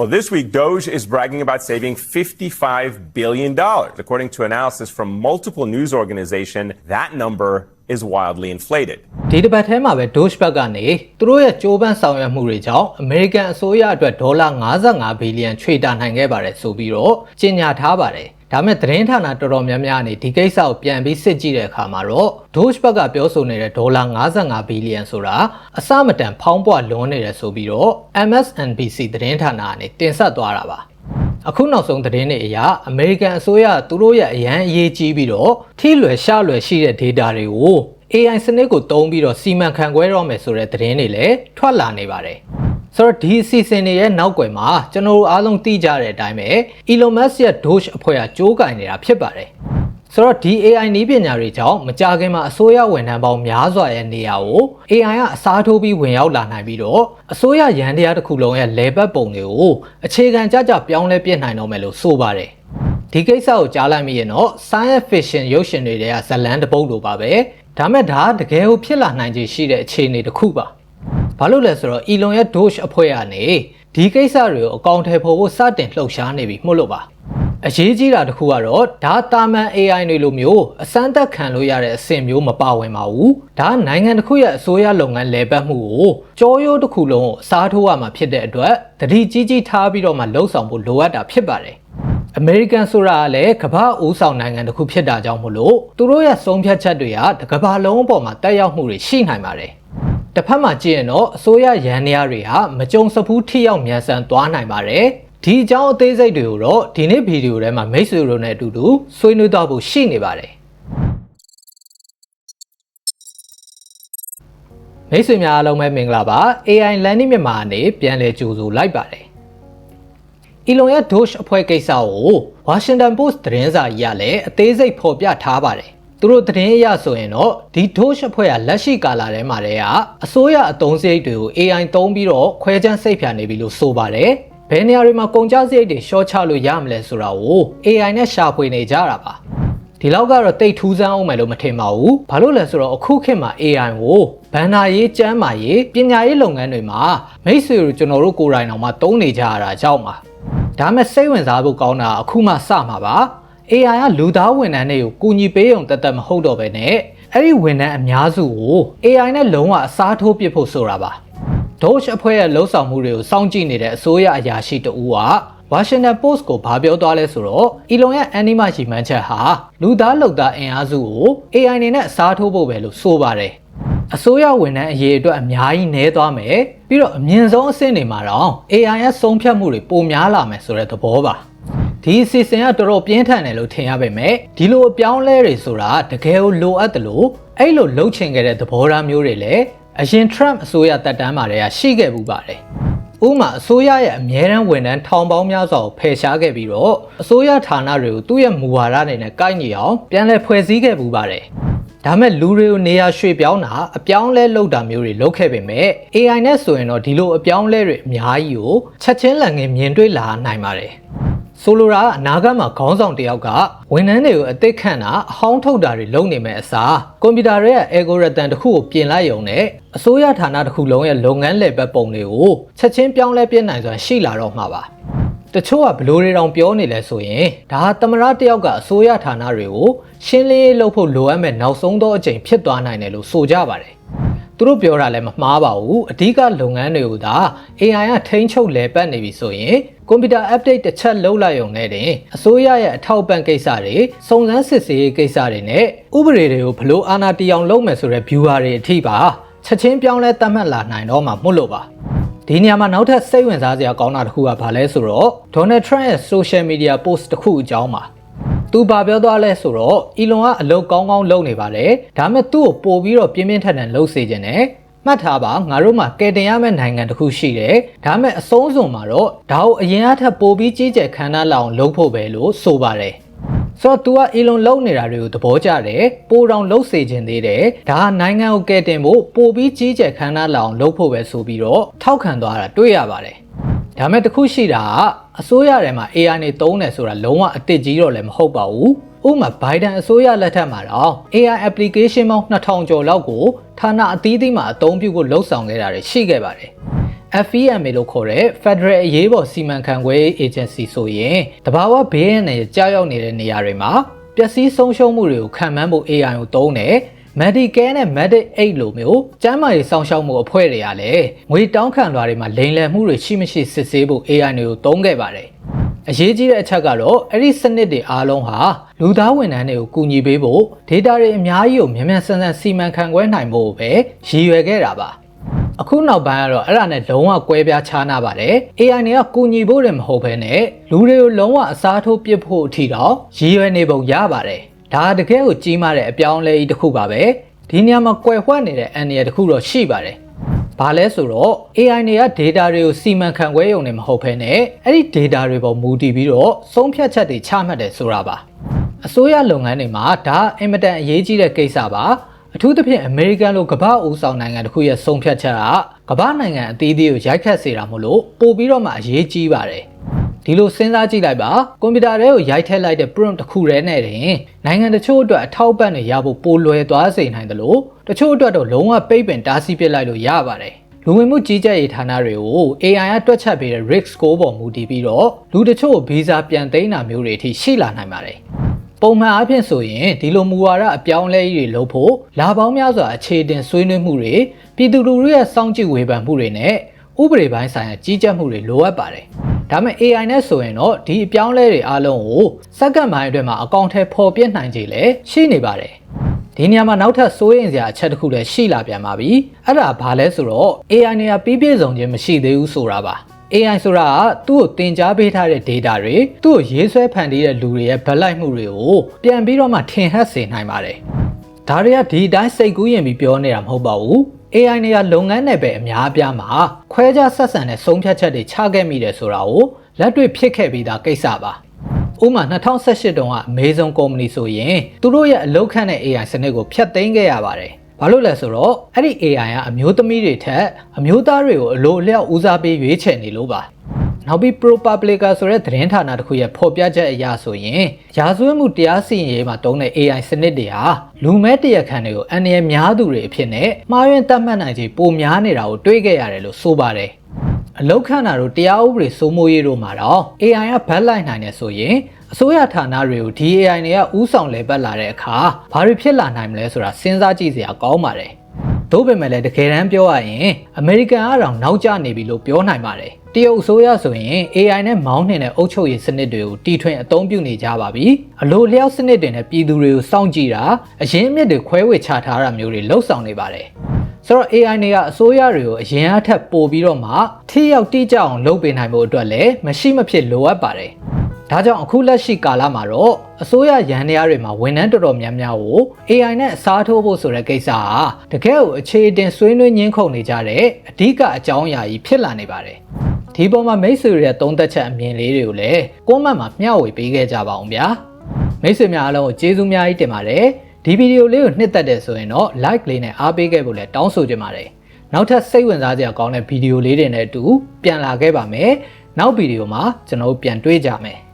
Well, this week, Doge is bragging about saving $55 billion. According to analysis from multiple news organizations, that number is wildly inflated. ဒီတစ်ပတ်ထဲမှာပဲ Doge ဘက်ကနေသူတို့ရဲ့ကြိုးပမ်းဆောင်ရွက်မှုတွေကြောင့် American အစိုးရအတွက်ဒေါ်လာ55ဘီလီယံချွေတာနိုင်ခဲ့ပါတယ်ဆိုပြီးတော့ကြေညာထားပါတယ်။ ဒါမဲ့သတင်းဌာနတော်တော်များများအနေဒီကိစ္စကိုပြန်ပြီးစစ်ကြည့်တဲ့အခါမှာတော့ Doge ဘက်ကပြောဆိုနေတဲ့ဒေါ်လာ55ဘီလီယံဆိုတာအစမတန်ဖောင်းပွားလွန်နေတယ်ဆိုပြီးတော့ MSNBC သတင်းဌာနကနေတင်ဆက်သွားတာပါ။အခုနောက်ဆုံးသတင်းတွေအရအမေရိကန်အစိုးရသူတို့ရဲ့အရန်အရေးကြီးပြီးတော့ထိလွယ်ရှလွယ်ရှိတဲ့ data တွေကို AI စနစ်ကိုသုံးပြီးတော့စီမံခန့်ခွဲတော့မယ်ဆိုတဲ့သတင်းတွေလည်းထွက်လာနေပါတယ်။ ဆိုတော့ဒီအစီအစဉ်တွေရဲ့နောက်ွယ်မှာကျွန်တော်တို့အားလုံးသိကြတဲ့အတိုင်းပဲ Elon Musk ရဲ့ Doge အဖွဲ့ကကြိုးကင်နေတာဖြစ်ပါတယ်။ဆိုတော့ဒီ AI နည်းပညာတွေကြောင့်မကြာခင်မှာအစိုးရဝန်ထမ်းပေါင်းများစွာရဲ့နေရာကို AI ကအစားထိုးပြီးဝင်ရောက်လာနိုင်ပြီးတော့အစိုးရရန်တရားတစ်ခုလုံးရဲ့လေပတ်ပုံတွေကိုအခြေခံကြကြပြောင်းလဲပြစ်နိုင်တော့မယ်လို့ဆိုပါတယ်။ဒီကိစ္စကိုကြားလိုက်မိရင်တော့ science fiction ရုပ်ရှင်တွေတွေကဇတ်လန်တစ်ပုဒ်လိုပါပဲ။ဒါမဲ့ဒါကတကယ်ကိုဖြစ်လာနိုင်ခြေရှိတဲ့အခြေအနေတစ်ခုပါ။ ဘာလို့လဲဆိုတော့ Elon ရဲ့ Doge အဖွဲ့ကနေဒီကိစ္စတွေကိုအကောင့်ထဲပေါ်ဖို့စတင်လှုပ်ရှားနေပြီမှုလို့ပါ။အရေးကြီးတာတစ်ခုကတော့ဒါတာမန် AI တွေလိုမျိုးအစမ်းသက်ခံလို့ရတဲ့အဆင့်မျိုးမပါဝင်ပါဘူးဒါနိုင်ငံတစ်ခုရဲ့အစိုးရလုပ်ငန်းလဲပတ်မှုကိုကြောရိုးတစ်ခုလုံးကိုအစားထိုးရမှာဖြစ်တဲ့အတွက်တတိကြီးကြီးထားပြီးတော့မှလှုပ်ဆောင်ဖို့လိုအပ်တာဖြစ်ပါတယ်အမေရိကန်ဆိုတာကလည်းကမ္ဘာဦးဆောင်နိုင်ငံတစ်ခုဖြစ်တာကြောင့်မို့လို့သူတို့ရဲ့ဆုံးဖြတ်ချက်တွေကတကမ္ဘာလုံးအပေါ်မှာတက်ရောက်မှုတွေရှိနိုင်ပါတယ် တစ်ဖက်မှာကြည့်ရင်တော့အစိုးရရန်နေရတွေဟာမကြုံစဖူးထိရောက်မြန်ဆန်သွားနိုင်ပါတယ်ဒီအကြောင်းအသေးစိတ်တွေကိုတော့ဒီနေ့ဗီဒီယိုထဲမှာမိတ်ဆွေတို့နဲ့အတူတူဆွေးနွေးတော့ဖို့ရှိနေပါတယ်မိတ်ဆွေများအားလုံးပဲမင်္ဂလာပါ AI Learning မြန်မာအနေပြန်လည်ကြိုဆိုလိုက်ပါတယ် Elon ရဲ့ Doge အဖွဲ့ကိစ္စကို Washington Post သတင်းစာကြီးကလည်းအသေးစိတ်ဖော်ပြထားပါတယ် သူတို့သတင်းအရဆိုရင်တော့ဒီ Doge အဖွဲ့ကလက်ရှိကာလထဲမှာတည်းကအစိုးရအသုံးစရိတ်တွေကို AI သုံးပြီးတော့ခွဲခြမ်းစိတ်ဖြာနေပြီလို့ဆိုပါတယ်ဘယ်နေရာတွေမှာကုန်ကျစရိတ်တွေရှော့ချလို့ရမလဲဆိုတာကို AI နဲ့ရှာဖွေနေကြတာပါဒီလောက်ကတော့တိတ်ထူးဆန်းအောင်မယ်လို့မထင်ပါဘူးဘာလို့လဲဆိုတော့အခုခေတ်မှာ AI ကိုဘန်နာရေးကျမ်းမာရေးပညာရေးလုပ်ငန်းတွေမှာမိတ်ဆွေတို့ကျွန်တော်တို့ကိုယ်တိုင်တော့မှသုံးနေကြရတာကြောက်ပါဒါမဲ့စိတ်ဝင်စားဖို့ကောင်းတာအခုမှစမှာပါ AI ကလူသားဝန်ထမ်းတွေကိုကူညီပေးုံတက်တက်မဟုတ်တော့ပဲနဲ့အဲ့ဒီဝန်ထမ်းအများစုကို AI နဲ့လုံးဝအစားထိုးပစ်ဖို့ဆိုတာပါ Doge အဖွဲ့ရဲ့လှုပ်ဆောင်မှုတွေကိုစောင့်ကြည့်နေတဲ့အစိုးရအရာရှိတဦးက Washington Post ကိုဘာပြောသွားလဲဆိုတော့ Elon ရဲ့ Anima ရီမန်းချက်ဟာလူသားလုံသားအင်အားစုကို AI နေနဲ့အစားထိုးဖို့ပဲလို့ဆိုပါတယ်အစိုးရဝန်ထမ်းအရေးအတွက်အများကြီးနည်းသွားမယ်ပြီးတော့အမြင့်ဆုံးအဆင့်တွေမှာတော့ AI ရဲ့ဆုံးဖြတ်မှုတွေပိုများလာမယ်ဆိုတဲ့သဘောပါ ဒီအစီအစဉ်ကတော်တော်ပြင်းထန်တယ်လို့ထင်ရပေမဲ့ဒီလိုအပြောင်းလဲတွေဆိုတာတကယ်ကိုလိုအပ်တယ်လို့အဲ့လိုလှုပ်ချင်ခဲ့တဲ့သဘောထားမျိုးတွေလည်းအရင် Trump အစိုးရတက်တန်းမှာတည်းကရှိခဲ့မှုပါတယ်။ဥပမာအစိုးရရဲ့အမြဲတမ်းဝန်ထမ်းထောင်ပေါင်းများစွာကိုဖယ်ရှားခဲ့ပြီးတော့အစိုးရဌာနတွေကိုသူ့ရဲ့မူဝါဒတွေနဲ့ကိုက်ညီအောင်ပြန်လည်ဖွဲ့စည်းခဲ့မှုပါတယ်။ဒါမဲ့လူတွေကိုနေရာရွှေ့ပြောင်းတာအပြောင်းလဲလုပ်တာမျိုးတွေလုပ်ခဲ့ပေမဲ့ AI နဲ့ဆိုရင်တော့ဒီလိုအပြောင်းလဲတွေအများကြီးကိုချက်ချင်းလန်ငင်မြင်တွေ့လာနိုင်ပါတယ်။ ဆိုလိုတာကအနာဂတ်မှာခေါင်းဆောင်တယောက်ကဝန်ထမ်းတွေကိုအသိခန့်တာအဟောင်းထုတ်တာတွေလုပ်နေမဲ့အစားကွန်ပျူတာရဲ့ algorithm တစ်ခုကိုပြင်လိုက်ရုံနဲ့အစိုးရဌာနတစ်ခုလုံးရဲ့လုပ်ငန်းလည်ပတ်ပုံတွေကိုချက်ချင်းပြောင်းလဲပြနိုင်စွာရှိလာတော့မှာပါတချို့ကဘလို့တွေတောင်ပြောနေလဲဆိုရင်ဒါသမရတယောက်ကအစိုးရဌာနတွေကိုရှင်းလင်းရေးလုပ်ဖို့လိုအပ်မဲ့နောက်ဆုံးသောအချိန်ဖြစ်သွားနိုင်တယ်လို့ဆိုကြပါတယ် သူတို့ပြောတာလည်းမမှားပါဘူးအဓိကလုပ်ငန်းတွေကိုသာ AI ကထိန်းချုပ်လဲပတ်နေပြီဆိုရင်ကွန်ပျူတာ update တစ်ချက်လုပ်လိုက်ရုံနဲ့တင်အစိုးရရဲ့အထောက်ပံ့ကိစ္စတွေစုံစမ်းစစ်ဆေးရေးကိစ္စတွေနဲ့ဥပဒေတွေကိုဘလို့အာဏာတည်အောင်လုပ်မယ်ဆိုတဲ့ viewer တွေအထိပါချက်ချင်းပြောင်းလဲသတ်မှတ်လာနိုင်တော့မှာမို့လို့ပါဒီနေရာမှာနောက်ထပ်စိတ်ဝင်စားစရာကောင်းတာတစ်ခုကဘာလဲဆိုတော့ Donald Trump ရဲ့ social media post တစ်ခုအကြောင်းပါ သူဘာပြောသွားလဲဆိုတော့ Elon ကအလုပ်ကောင်းကောင်းလုပ်နေပါတယ်ဒါပေမဲ့သူ့ကိုပို့ပြီးတော့ပြင်းပြင်းထန်ထန်လုပ်စေခြင်းနဲ့မှတ်ထားပါငါတို့မှာကယ်တင်ရမယ့်နိုင်ငံတစ်ခုရှိတယ်ဒါပေမဲ့အဆုံးစွန်မှာတော့ဒါကိုအရင်အထက်ပိုပြီးကြီးကျယ်ခမ်းနားလောက်အောင်လုပ်ဖို့ပဲလို့ဆိုပါတယ်ဆိုတော့ तू က Elon လုံးနေတာတွေကိုသဘောကျတယ်ပိုတောင်လှုပ်စေခြင်းသေးတယ်ဒါနိုင်ငံကိုကယ်တင်ဖို့ပိုပြီးကြီးကျယ်ခမ်းနားလောက်အောင်လုပ်ဖို့ပဲဆိုပြီးတော့ထောက်ခံသွားတာတွေ့ရပါတယ် ဒါမဲ့တခုရှိတာကအစိုးရထဲမှာ AI နေသုံးတယ်ဆိုတာလုံးဝအစ်စ်ကြီးတော့လည်းမဟုတ်ပါဘူးဥပမာ Biden အစိုးရလက်ထက်မှာတော့ AI application ပေါင်း2000ကျော်လောက်ကိုဌာနအသီးသီးမှာအသုံးပြုဖို့လှုံ့ဆော်ခဲ့တာတွေရှိခဲ့ပါတယ် FEMA လို့ခေါ်တဲ့ Federal အရေးပေါ်စီမံခန့်ခွဲရေး Agency ဆိုရင်တဘာဝဘေးရန်နဲ့ကြားရောက်နေတဲ့နေရာတွေမှာပျက်စီးဆုံးရှုံးမှုတွေကိုခံမှန်းဖို့ AI ကိုသုံးတယ် Medicare နဲ့ Medic Aid လိုမျိုးကျန်းမာရေးစောင့်ရှောက်မှုအဖွဲ့တွေကလည်းငွေတောင်းခံလွှာတွေမှာလိမ်လည်မှုတွေရှိမရှိစစ်ဆေးဖို့ AI တွေကိုသုံးခဲ့ပါတယ်အရေးကြီးတဲ့အချက်ကတော့အဲ့ဒီစနစ်တွေအားလုံးဟာလူသားဝန်ထမ်းတွေကိုကူညီပေးဖို့ data တွေအများကြီးကိုမြန်မြန်ဆန်ဆန်စီမံခန့်ခွဲနိုင်ဖို့ပဲရည်ရွယ်ခဲ့တာပါအခုနောက်ပိုင်းကတော့အဲ့ဒါနဲ့လုံးဝကွဲပြားခြားနာပါတယ် AI တွေကကူညီဖို့လည်းမဟုတ်ဘဲနဲ့လူတွေကိုလုံးဝအစားထိုးပစ်ဖို့အထိတော့ရည်ရွယ်နေပုံရပါတယ် ဒါတကယ်ကိုကြီးမားတဲ့အပြောင်းအလဲကြီးတစ်ခုပါပဲဒီနေရာမှာကွယ်ဝှက်နေတဲ့အန်ရတစ်ခုတော့ရှိပါတယ်ဘာလဲဆိုတော့ AI တွေက data တွေကိုစီမံခန့်ခွဲရုံနဲ့မဟုတ်ဘဲနဲ့အဲ့ဒီ data တွေပေါ်မူတည်ပြီးတော့ဆုံးဖြတ်ချက်တွေချမှတ်တယ်ဆိုတာပါအစိုးရလုပ်ငန်းတွေမှာဒါအင်မတန်အရေးကြီးတဲ့ကိစ္စပါအထူးသဖြင့်အမေရိကန်လိုကမ္ဘာအူဆောင်နိုင်ငံတစ်ခုရဲ့ဆုံးဖြတ်ချက်ကကမ္ဘာနိုင်ငံအသီးသီးကိုရိုက်ခတ်စေတာမို့လို့ပို့ပြီးတော့မှအရေးကြီးပါတယ် ဒီလိုစဉ်းစားကြည့်လိုက်ပါကွန်ပျူတာတွေကိုရိုက်ထည့်လိုက်တဲ့ prompt တစ်ခုတည်းနဲ့တင်နိုင်ငံတချို့အတွက်အထောက်ပံ့တွေရဖို့ပိုလွယ်သွားစေနိုင်တယ်လို့တချို့အတွက်တော့လုံးဝပိတ်ပင်တားဆီးပစ်လိုက်လို့ရပါတယ်လူဝင်မှုကြီးကြပ်ရေးဌာနတွေကို AI ကတွက်ချက်ပေးတဲ့ risk score ပေါ်မူတည်ပြီးတော့လူတချို့ဗီဇာပြန်သိမ်းတာမျိုးတွေအထိရှိလာနိုင်ပါတယ်ပုံမှန်အားဖြင့်ဆိုရင်ဒီလိုမူဝါဒအပြောင်းအလဲကြီးတွေလုပ်ဖို့လာပေါင်းများစွာအခြေတင်ဆွေးနွေးမှုတွေပြည်သူလူထုရဲ့စောင့်ကြည့်ဝေဖန်မှုတွေနဲ့ဥပဒေပိုင်းဆိုင်ရာကြီးကြပ်မှုတွေလိုအပ်ပါတယ်။ ဒါပေမဲ့ AI နဲ့ဆိုရင်တော့ဒီအပြောင်းအလဲတွေအားလုံးကိုစက္ကန့်ပိုင်းအတွင်းမှာအကောင့်ထဲပေါ်ပြနိုင်ကြလေရှိနေပါတယ်။ဒီနေရာမှာနောက်ထပ်စိုးရိမ်စရာအချက်တစ်ခုလည်းရှိလာပြန်ပါပြီ။အဲ့ဒါဘာလဲဆိုတော့ AI နေရာပြီးပြည့်စုံခြင်းမရှိသေးဘူးဆိုတာပါ။ AI ဆိုတာကသူ့ကိုတင် जा ပေးထားတဲ့ data တွေသူ့ကိုရေးဆွဲဖန်တီးတဲ့လူတွေရဲ့ဗလိုက်မှုတွေကိုပြန်ပြီးတော့မှထင်ဟပ်စေနိုင်ပါတယ်။ဒါတွေကဒီအတိုင်းစိတ်ကူးရင်ပြီးပြောနေတာမဟုတ်ပါဘူး။ AI တွေကလုပ်ငန်းနယ်ပယ်အများအပြားမှာခွဲခြားဆက်ဆံတဲ့ဆုံးဖြတ်ချက်တွေချခဲ့မိတယ်ဆိုတာကိုလက်တွေ့ဖြစ်ခဲ့ပြီးသားကိစ္စပါ။ဥပမာ2018တုန်းက Amazon Company ဆိုရင်သူတို့ရဲ့အလောက်ခန့်တဲ့ AI စနစ်ကိုဖျက်သိမ်းခဲ့ရပါတယ်။ဘာလို့လဲဆိုတော့အဲ့ဒီ AI ကအမျိုးသမီးတွေထက်အမျိုးသားတွေကိုအလိုအလျောက်ဦးစားပေးရွေးချယ်နေလို့ပါ။ နောက်ပြီး ProPublica ဆိုတဲ့သတင်းဌာနတစ်ခုရဲ့ဖော်ပြချက်အရဆိုရင်ရာဇဝတ်မှုတရားစီရင်ရေးမှာတုံးတဲ့ AI စနစ်တွေဟာလူမဲတရက်ခန့်တွေကိုအန္တရာယ်များသူတွေအဖြစ်နဲ့မှားယွင်းတတ်မှတ်နိုင်ခြေပိုများနေတာကိုတွေးခဲ့ရတယ်လို့ဆိုပါတယ်။အလောက်ခန့်တာတို့တရားဥပဒေစိုးမိုးရေးတို့မှာတော့ AI ကဘက်လိုက်နိုင်တယ်ဆိုရင်အစိုးရဌာနတွေကိုဒီ AI တွေကဥဆောင်လဲပတ်လာတဲ့အခါဘာတွေဖြစ်လာနိုင်မလဲဆိုတာစဉ်းစားကြည့်စရာကောင်းပါတယ်။တို့ပေမဲ့လည်းတကယ်တမ်းပြောရရင်အမေရိကန်အရောင်နောက်ကျနေပြီလို့ပြောနိုင်ပါတယ်။ တရုတ်အစိုးရဆိုရင် AI နဲ့မောင်းနှင်တဲ့အုပ်ချုပ်ရေးစနစ်တွေကိုတီထွင်အသုံးပြုနေကြပါပြီ။အလိုလျောက်စနစ်တွေနဲ့ပြည်သူတွေကိုစောင့်ကြည့်တာအရင်းအမြစ်တွေခွဲဝေချထားတာမျိုးတွေလှုပ်ဆောင်နေပါတယ်။ဆိုတော့ AI တွေကအစိုးရတွေကိုအရင်အထက်ပို့ပြီးတော့မှထိရောက်တိကျအောင်လုပ်ပေးနိုင်ဖို့အတွက်လည်းမရှိမဖြစ်လိုအပ်ပါတယ်။ဒါကြောင့်အခုလက်ရှိကာလမှာတော့အစိုးရရန်တရားတွေမှာဝန်ထမ်းတော်တော်များများကို AI နဲ့အစားထိုးဖို့ဆိုတဲ့ကိစ္စဟာတကယ်ကိုအခြေအတင်ဆွေးနွေးညှင်းခုန်နေကြတဲ့အဓိကအကြောင်းအရာကြီးဖြစ်လာနေပါတယ်။ ဒီပေါ်မှာမိတ်ဆွေတွေရဲ့သုံးသက်ချက်အမြင်လေးတွေကိုလည်းကွန်မန့်မှာမျှဝေပေးခဲ့ကြပါအောင်ဗျာ။မိတ်ဆွေများအားလုံးကိုကျေးဇူးများကြီးတင်ပါတယ်။ဒီဗီဒီယိုလေးကိုနှစ်သက်တယ်ဆိုရင်တော့ like လေးနဲ့အားပေးခဲ့ဖို့လည်းတောင်းဆိုချင်ပါတယ်။နောက်ထပ်စိတ်ဝင်စားစရာကောင်းတဲ့ဗီဒီယိုလေးတွေနဲ့အတူပြန်လာခဲ့ပါမယ်။နောက်ဗီဒီယိုမှာကျွန်တော်တို့ပြန်တွေ့ကြမယ်။